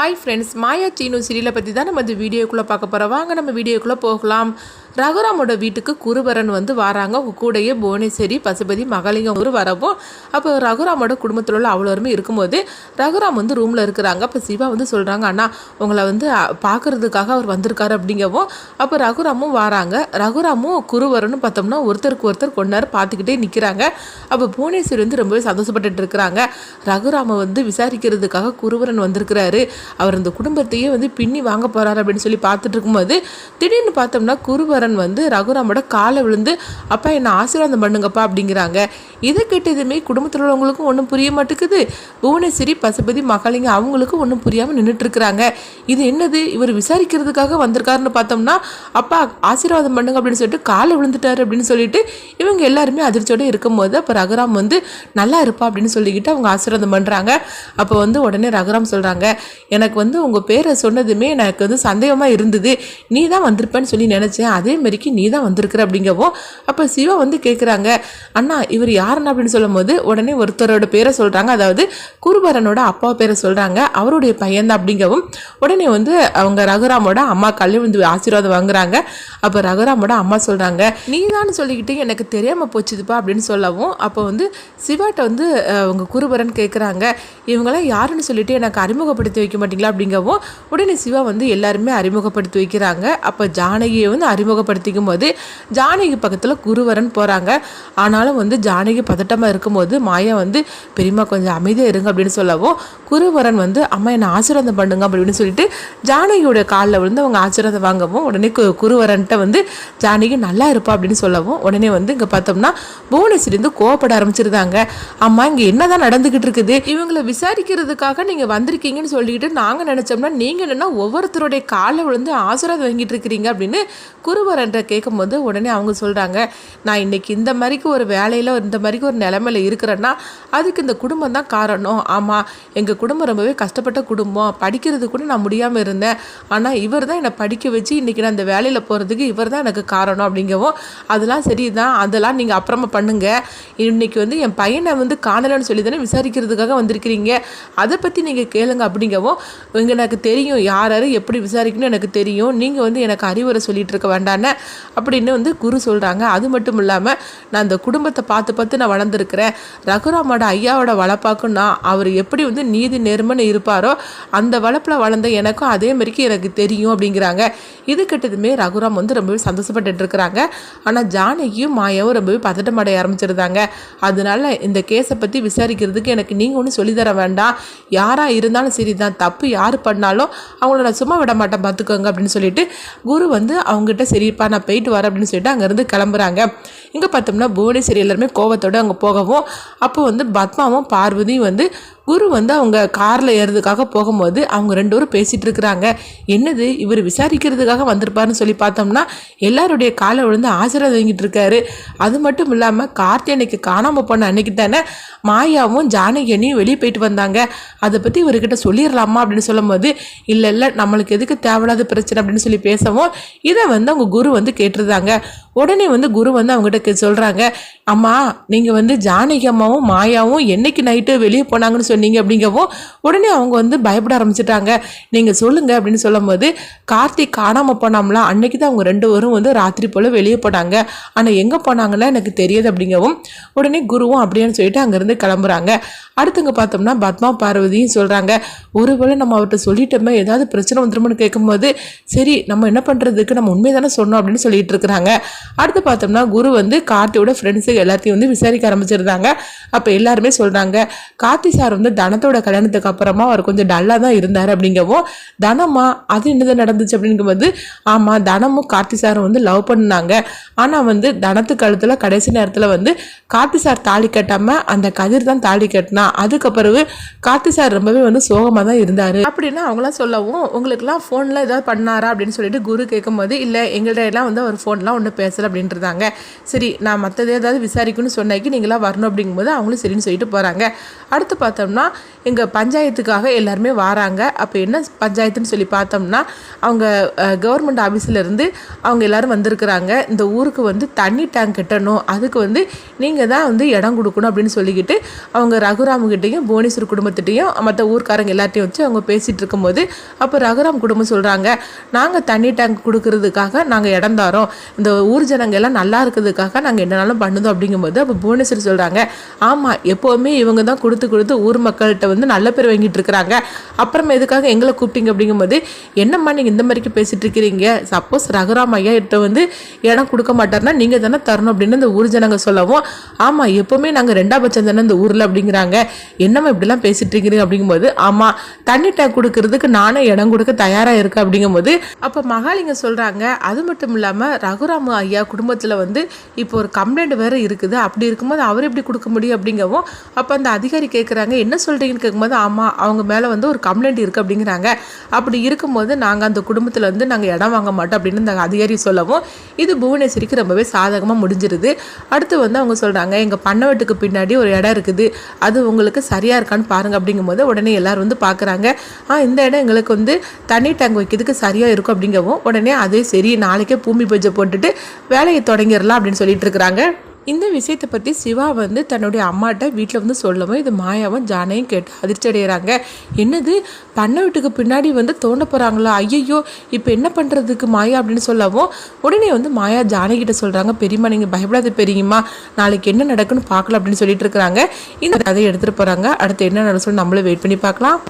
Hi friends Maya Seenu சீரியலை பற்றி தான் நம்ம இந்த வீடியோக்குள்ளே பார்க்க போகிறோம் வாங்க நம்ம வீடியோக்குள்ளே போகலாம். ரகுராமோட வீட்டுக்கு குருபரன் வந்து வராங்க. கூடையே கூடயே புவனேஸ்வரி பசுபதி மகளிங்க ஒரு வரவும். அப்போ ரகுராமோட குடும்பத்தில் உள்ள அவ்வளோருமே இருக்கும்போது ரகுராம் வந்து ரூமில் இருக்கிறாங்க. அப்போ சிவா வந்து சொல்கிறாங்க அண்ணா உங்களை வந்து பார்க்குறதுக்காக பார்க்கறதுக்காக அவர் வந்திருக்காரு அப்படிங்கவும். அப்போ ரகுராமும் வராங்க. ரகுராமும் குருவரனும் பார்த்தோம்னா ஒருத்தருக்கு ஒருத்தர் கொஞ்ச நேரம் பார்த்துக்கிட்டே நிற்கிறாங்க அப்போ புவனேஸ்வரி வந்து ரொம்பவே சந்தோஷப்பட்டுட்டு இருக்கிறாங்க. ரகுராமை வந்து விசாரிக்கிறதுக்காக குருவரன் வந்திருக்கிறாரு. அவர் இந்த குடும்பத்தையே வந்து பின்னி வாங்க போகிறார் அப்படின்னு சொல்லி பார்த்துட்டு இருக்கும்போது திடீர்னு பார்த்தோம்னா குருவரன் வந்து ரகுராமோட காலை விழுந்து அப்பா என்ன ஆசீர்வாதம் பண்ணுங்கப்பா அப்படிங்கிறாங்க. இதை கேட்டதுமே குடும்பத்தில் உள்ளவங்களுக்கும் ஒன்றும் புரிய மாட்டேங்குது. புவனேஸ்வரி பசுபதி மகளிங்க அவங்களுக்கும் ஒன்றும் புரியாமல் நின்றுட்டுருக்குறாங்க இது என்னது? இவர் விசாரிக்கிறதுக்காக வந்திருக்காருன்னு பார்த்தோம்னா அப்பா ஆசீர்வாதம் பண்ணுங்க அப்படின்னு சொல்லிட்டு காலை விழுந்துட்டாரு அப்படின்னு சொல்லிட்டு இவங்க எல்லாருமே அதிர்ச்சியோட இருக்கும்போது அப்போ ரகுராம் வந்து நல்லா இருப்பா அப்படின்னு சொல்லிக்கிட்டு அவங்க ஆசீர்வாதம் பண்ணுறாங்க அப்போ வந்து உடனே ரகுராம் சொல்கிறாங்க எனக்கு வந்து உங்கள் பேரை சொன்னதுமே எனக்கு வந்து சந்தேகமாக இருந்தது. நீ தான் வந்திருப்பேன்னு சொல்லி நினச்சேன். அதே மாதிரிக்கு நீ தான் வந்திருக்கிற அப்படிங்கவும் அப்போ சிவா வந்து கேட்குறாங்க அண்ணா இவர் யாருன்னு அப்படின்னு சொல்லும்போது உடனே ஒருத்தரோட பேரை சொல்கிறாங்க அதாவது குருபரனோட அப்பா பேரை சொல்கிறாங்க அவருடைய பையன் தான் அப்படிங்கவும் உடனே வந்து அவங்க ரகுராமோட அம்மா கல்வி வந்து ஆசீர்வாதம் வாங்குறாங்க. அப்போ ரகுராமோட அம்மா சொல்கிறாங்க நீ தான் சொல்லிக்கிட்டு எனக்கு தெரியாமல் போச்சுதுப்பா அப்படின்னு சொல்லவும் அப்போ வந்து சிவாட்ட வந்து அவங்க குருபரன் கேட்குறாங்க இவங்களாம் யாருன்னு சொல்லிட்டு எனக்கு அறிமுகப்படுத்தி வைக்க மாட்டீங்களா அப்படிங்கவும் உடனே சிவா வந்து எல்லாருமே அறிமுகப்படுத்தி வைக்கிறாங்க. அப்போ ஜானகியை வந்து அறிமுகப்படுத்திக்கும் போது ஜானகி பக்கத்தில் குருவரன் போகிறாங்க ஆனாலும் வந்து ஜானகி பதட்டமாக இருக்கும்போது மாயா வந்து பெரியம்மா கொஞ்சம் அமைதியாக இருங்க அப்படின்னு சொல்லவும் குருவரன் வந்து அம்மா என்னை ஆசீர்வாதம் பண்ணுங்க அப்படின்னு சொல்லிட்டு ஜானகியோட காலில் விழுந்து அவங்க ஆசீர்வாதம் வாங்கவும் உடனே கு- குருவரன்ட்ட வந்து ஜானகி நல்லா இருப்பா அப்படின்னு சொல்லவும் உடனே வந்து இங்கே பார்த்தோம்னா புவனேஸ்வரிந்து கோவப்பட ஆரம்பிச்சிருந்தாங்க. அம்மா இங்கே என்னதான் நடந்துக்கிட்டு இருக்குது? இவங்களை விசாரிக்கிறதுக்காக நீங்கள் வந்திருக்கீங்கன்னு சொல்லிட்டு நாங்கள் நினச்சோம்னா நீங்கள் என்னென்னா ஒவ்வொருத்தருடைய காலை விழுந்து ஆசீர்வாதம் வாங்கிட்டு இருக்கிறீங்க அப்படின்னு குருவரன்ற கேட்கும்போது உடனே அவங்க சொல்கிறாங்க நான் இன்னைக்கு இந்த மாதிரிக்கு ஒரு வேலையில் இந்த மாதிரிக்கு ஒரு நிலமையில் இருக்கிறேன்னா அதுக்கு இந்த குடும்பம் தான் காரணம். ஆமாம் எங்கள் குடும்பம் ரொம்பவே கஷ்டப்பட்ட குடும்பம். படிக்கிறது கூட நான் முடியாமல் இருந்தேன். ஆனால் இவர் தான் என்னை படிக்க வச்சு இன்றைக்கி நான் இந்த வேலையில் போகிறதுக்கு இவர் தான் எனக்கு காரணம் அப்படிங்கவும் அதெல்லாம் சரிதான். அதெல்லாம் நீங்கள் அப்புறமா பண்ணுங்க. இன்னைக்கு வந்து என் பையனை வந்து காணலன்னு சொல்லி தானே விசாரிக்கிறதுக்காக வந்திருக்கிறீங்க. அதை பற்றி நீங்கள் கேளுங்க அப்படிங்கவும் இங்கே எனக்கு தெரியும் யார் யார் எப்படி விசாரிக்கணும் எனக்கு தெரியும். நீங்கள் வந்து எனக்கு அறிவுரை சொல்லிட்டு இருக்க வேண்டான்னு அப்படின்னு வந்து குரு சொல்கிறாங்க அது மட்டும் இல்லாமல் நான் அந்த குடும்பத்தை பார்த்து பார்த்து நான் வளர்ந்துருக்கிறேன். ரகுராமோட ஐயாவோட வளர்ப்பாக்கும் நான் அவர் எப்படி வந்து நீதி நேர்மன்னு இருப்பாரோ அந்த வளர்ப்பில் வளர்ந்த எனக்கும் அதே மாதிரிக்கு எனக்கு தெரியும் அப்படிங்கிறாங்க. இது கிட்டதுமே ரகுராம் வந்து ரொம்பவே சந்தோஷப்பட்டுட்டு இருக்கிறாங்க. ஆனால் ஜானகியும் மாயாவும் ரொம்பவே பதட்டம் அடைய ஆரம்பிச்சிருந்தாங்க. அதனால இந்த கேஸை பற்றி விசாரிக்கிறதுக்கு எனக்கு நீங்கள் ஒன்றும் சொல்லித்தர வேண்டாம். யாராக இருந்தாலும் சரி தான் தப்பு யார் பண்ணாலும் அவங்கள நான் சும்மா விட மாட்டேன் பார்த்துக்கோங்க அப்படின்னு சொல்லிட்டு குரு வந்து அவங்ககிட்ட சரிப்பா நான் போயிட்டு வரேன் அப்படின்னு சொல்லிட்டு அங்கேருந்து கிளம்புறாங்க. இங்கே பார்த்தோம்னா புவனேஸ்வரி எல்லாருமே கோவத்தோடு அங்கே போகவும் அப்போ வந்து பத்மாவும் பார்வதியும் வந்து குரு வந்து அவங்க காரில் ஏறதுக்காக போகும்போது அவங்க ரெண்டு பேரும் பேசிகிட்டு இருக்கிறாங்க. என்னது? இவர் விசாரிக்கிறதுக்காக வந்திருப்பாருன்னு சொல்லி பார்த்தோம்னா எல்லாருடைய காலை விழுந்து ஆசீர்வாதம் வாங்கிட்டு இருக்காரு. அது மட்டும் இல்லாமல் கார்த்தி அன்னைக்கு காணாமல் போன அன்னைக்கு தானே மாயாவும் ஜானகியனையும் வெளியே போயிட்டு வந்தாங்க. அதை பற்றி இவர்கிட்ட சொல்லிடலாமா அப்படின்னு சொல்லும்போது இல்லை இல்லை நம்மளுக்கு எதுக்கு தேவையில்லாத பிரச்சனை? அப்படின்னு சொல்லி பேசவும் இதை வந்து அவங்க குரு வந்து கேட்டிருந்தாங்க. உடனே வந்து குரு வந்து அவங்ககிட்ட சொல்கிறாங்க அம்மா நீங்கள் வந்து ஜானகி அம்மாவும் மாயாவும் என்னைக்கு நைட்டு வெளியே போனாங்கன்னு சொல்லி சொன்னீங்க அப்படிங்கவும் உடனே அவங்க வந்து பயப்பட ஆரம்பிச்சிட்டாங்க. நீங்கள் சொல்லுங்கள் அப்படின்னு சொல்லும்போது கார்த்திக் காணாமல் போனாமலாம் அன்னைக்கு தான் அவங்க ரெண்டு பேரும் வந்து ராத்திரி போல் வெளியே போனாங்க. ஆனால் எங்கே போனாங்கன்னா எனக்கு தெரியாது அப்படிங்கவும் உடனே குருவும் அப்படின்னு சொல்லிட்டு அங்கேருந்து கிளம்புறாங்க. அடுத்தங்க பார்த்தோம்னா பத்மா பார்வதியும் சொல்கிறாங்க ஒருவேளை நம்ம அவர்கிட்ட சொல்லிட்டோமே ஏதாவது பிரச்சனை வந்துருமோன்னு கேட்கும்போது சரி நம்ம என்ன பண்ணுறதுக்கு நம்ம உண்மை தானே சொன்னோம் அப்படின்னு சொல்லிட்டு இருக்கிறாங்க. அடுத்து பார்த்தோம்னா குரு வந்து கார்த்தியோட ஃப்ரெண்ட்ஸு எல்லாத்தையும் வந்து விசாரிக்க ஆரம்பிச்சிருந்தாங்க. அப்போ எல்லாருமே சொல்கிறாங்க கார்த்தி சார் வந்து தனத்தோட கல்யாணத்துக்கு அப்புறமா அவர் கொஞ்சம் டல்லாக தான் இருந்தார் அப்படிங்கவும் தனமா அது என்னது நடந்துச்சு அப்படிங்கும்போது ஆமாம் தனமும் கார்த்தி சாரும் வந்து லவ் பண்ணாங்க. ஆனால் வந்து தனத்து கழுத்தில் கடைசி நேரத்தில் வந்து கார்த்தி சார் தாலி கட்டாமல் அந்த கதிர் தான் தாலி கட்டினா அதுக்கப்புறவு கார்த்தி சார் ரொம்பவே வந்து சோகமாக தான் இருந்தார். அப்படின்னு அவங்களாம் சொல்லவும் உங்களுக்குலாம் ஃபோனில் ஏதாவது பண்ணாரா? அப்படின்னு சொல்லிட்டு குரு கேட்கும்போது இல்லை எங்கள்கிட்ட எல்லாம் வந்து அவர் ஃபோன்லாம் ஒன்றும் பேசலை அப்படின்றதாங்க. சரி நான் மற்றது ஏதாவது விசாரிக்கணும்னு சொன்னாக்கி நீங்களாம் வரணும் அப்படிங்கும்போது அவங்களும் சரின்னு சொல்லிட்டு போகிறாங்க அடுத்து பார்த்தோம்னா பார்த்தோம்னா எங்கள் பஞ்சாயத்துக்காக எல்லாருமே வராங்க. அப்போ என்ன பஞ்சாயத்துன்னு சொல்லி பார்த்தோம்னா அவங்க கவர்மெண்ட் ஆஃபீஸில் இருந்து அவங்க எல்லாரும் வந்திருக்கிறாங்க. இந்த ஊருக்கு வந்து தண்ணி டேங்க் கட்டணும். அதுக்கு வந்து நீங்கள் தான் வந்து இடம் கொடுக்கணும் அப்படின்னு சொல்லிக்கிட்டு அவங்க ரகுராமுகிட்டையும் புவனேஸ்வர் குடும்பத்திட்டையும் மற்ற ஊர்க்காரங்க எல்லாத்தையும் வச்சு அவங்க பேசிகிட்டு இருக்கும்போது அப்போ ரகுராம் குடும்பம் சொல்கிறாங்க நாங்கள் தண்ணி டேங்க் கொடுக்கறதுக்காக நாங்கள் இடம் தரோம். இந்த ஊர் ஜனங்க எல்லாம் நல்லா இருக்கிறதுக்காக நாங்கள் என்னனாலும் பண்ணுதோம்? அப்படிங்கும்போது அப்போ புவனேஸ்வர் சொல்கிறாங்க ஆமாம் எப்போவுமே இவங்க தான் கொடுத்து கொடுத்து ஊர் மக்கள்கிட்ட வந்து நல்ல பேர் வாங்கிட்டு இருக்கிறாங்க. அப்புறமா எதுக்காக எங்களை கூப்பிட்டீங்க அப்படிங்கும்போது என்னம்மா நீங்கள் இந்த மாதிரிக்கு பேசிட்டு இருக்கிறீங்க? சப்போஸ் ரகுராம் ஐயா கிட்ட வந்து இடம் கொடுக்க மாட்டார்னா நீங்கள் தானே தரணும் அப்படின்னு இந்த ஊர் ஜனங்க சொல்லவும் ஆமாம் எப்போவுமே நாங்கள் ரெண்டா பட்சம் தானே இந்த ஊரில் அப்படிங்கிறாங்க. என்னம்மா இப்படிலாம் பேசிட்டு இருக்கிறீங்க? அப்படிங்கும்போது ஆமாம் தண்ணி டேங்க் கொடுக்கறதுக்கு நானே இடம் கொடுக்க தயாராக இருக்கேன் அப்படிங்கும்போது அப்போ மகாலிங்க சொல்கிறாங்க அது மட்டும் இல்லாமல் ரகுராம ஐயா குடும்பத்தில் வந்து இப்போ ஒரு கம்ப்ளைண்ட் வேறு இருக்குது. அப்படி இருக்கும்போது அவர் எப்படி கொடுக்க முடியும்? அப்படிங்கவும் அப்போ அந்த அதிகாரி கேட்குறாங்க என்ன என்ன சொல்கிறீங்கன்னு கேட்கும்போது ஆமாம் அவங்க மேலே வந்து ஒரு கம்ப்ளைண்ட் இருக்குது அப்படிங்கிறாங்க. அப்படி இருக்கும்போது நாங்கள் அந்த குடும்பத்தில் வந்து நாங்கள் இடம் வாங்க மாட்டோம் அப்படின்னு அந்த அதிகாரி சொல்லவும் இது புவனேஸ்வரிக்கு ரொம்பவே சாதகமாக முடிஞ்சிருது. அடுத்து வந்து அவங்க சொல்கிறாங்க எங்கள் பண்ண வீட்டுக்கு பின்னாடி ஒரு இடம் இருக்குது. அது உங்களுக்கு சரியாக இருக்கான்னு பாருங்க அப்படிங்கும்போது உடனே எல்லோரும் வந்து பார்க்குறாங்க ஆ இந்த இடம் எங்களுக்கு வந்து தண்ணி டேங்க் வைக்கிறதுக்கு சரியாக இருக்கும் அப்படிங்கவும் உடனே அதே சரி நாளைக்கே பூமி பூஜை போட்டுட்டு வேலையை தொடங்கிடலாம் அப்படின்னு சொல்லிட்டு இருக்கிறாங்க. இந்த விஷயத்தை பற்றி சிவா வந்து தன்னுடைய அம்மாட்ட வீட்டில் வந்து சொல்லவும் இது மாயாவும் ஜானையும் கேட்டு அதிர்ச்சி அடைகிறாங்க என்னது? பண்ண வீட்டுக்கு பின்னாடி வந்து தோண்ட போகிறாங்களா ஐயையோ இப்போ என்ன பண்ணுறதுக்கு மாயா அப்படின்னு சொல்லவும் உடனே வந்து மாயா ஜானகிட்ட சொல்கிறாங்க பெரியம்மா நீங்கள் பயப்படாத பெரியம்மா. நாளைக்கு என்ன நடக்குன்னு பார்க்கலாம் அப்படின்னு சொல்லிட்டு இருக்கிறாங்க. இந்த கதையை எடுத்துகிட்டு போகிறாங்க அடுத்து என்ன நடக்கும் நம்மளும் வெயிட் பண்ணி பார்க்கலாம்.